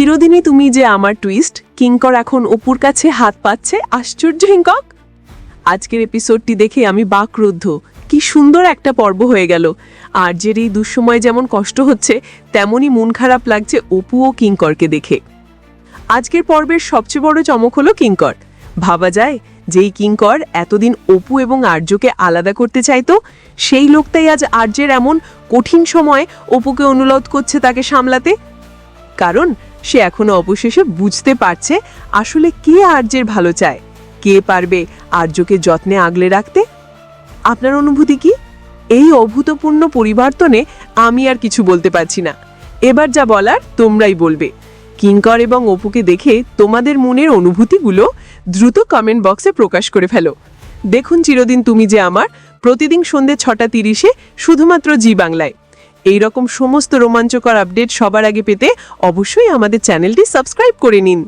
চিরদিনই তুমি যে আমার টুইস্ট কিঙ্কর এখন অপুর কাছে হাত পাচ্ছে আশ্চর্য হিঙ্কক আজকের এপিসোডটি দেখে আমি বাকরুদ্ধ। কি সুন্দর একটা পর্ব হয়ে গেল। আর এই দুঃসময় যেমন কষ্ট হচ্ছে, তেমনই মন খারাপ লাগছে অপু ও কিঙ্করকে দেখে। আজকের পর্বের সবচেয়ে বড় চমক হলো কিঙ্কর। ভাবা যায়, যেই কিঙ্কর এতদিন অপু এবং আর্যকে আলাদা করতে চাইতো, সেই লোকটাই আজ আর্যের এমন কঠিন সময় অপুকে অনুরোধ করছে তাকে সামলাতে। কারণ সে এখনও অবশেষে বুঝতে পারছে আসলে কে আর্যের ভালো চায়। কে পারবে আর্যকে যত্নে আগলে রাখতে? আপনার অনুভূতি কি? এই অভূতপূর্ণ পরিবর্তনে আমি আর কিছু বলতে পারছি না। এবার যা বলার তোমরাই বলবে। কিঙ্কর এবং অপুকে দেখে তোমাদের মনের অনুভূতিগুলো দ্রুত কমেন্ট বক্সে প্রকাশ করে ফেলো। দেখুন চিরদিন তুমি যে আমার, প্রতিদিন সন্ধ্যে ছটা তিরিশে শুধুমাত্র জি বাংলায়। এই রকম সমস্ত রোমাঞ্চকর আপডেট সবার আগে পেতে অবশ্যই আমাদের চ্যানেলটি সাবস্ক্রাইব করে নিন।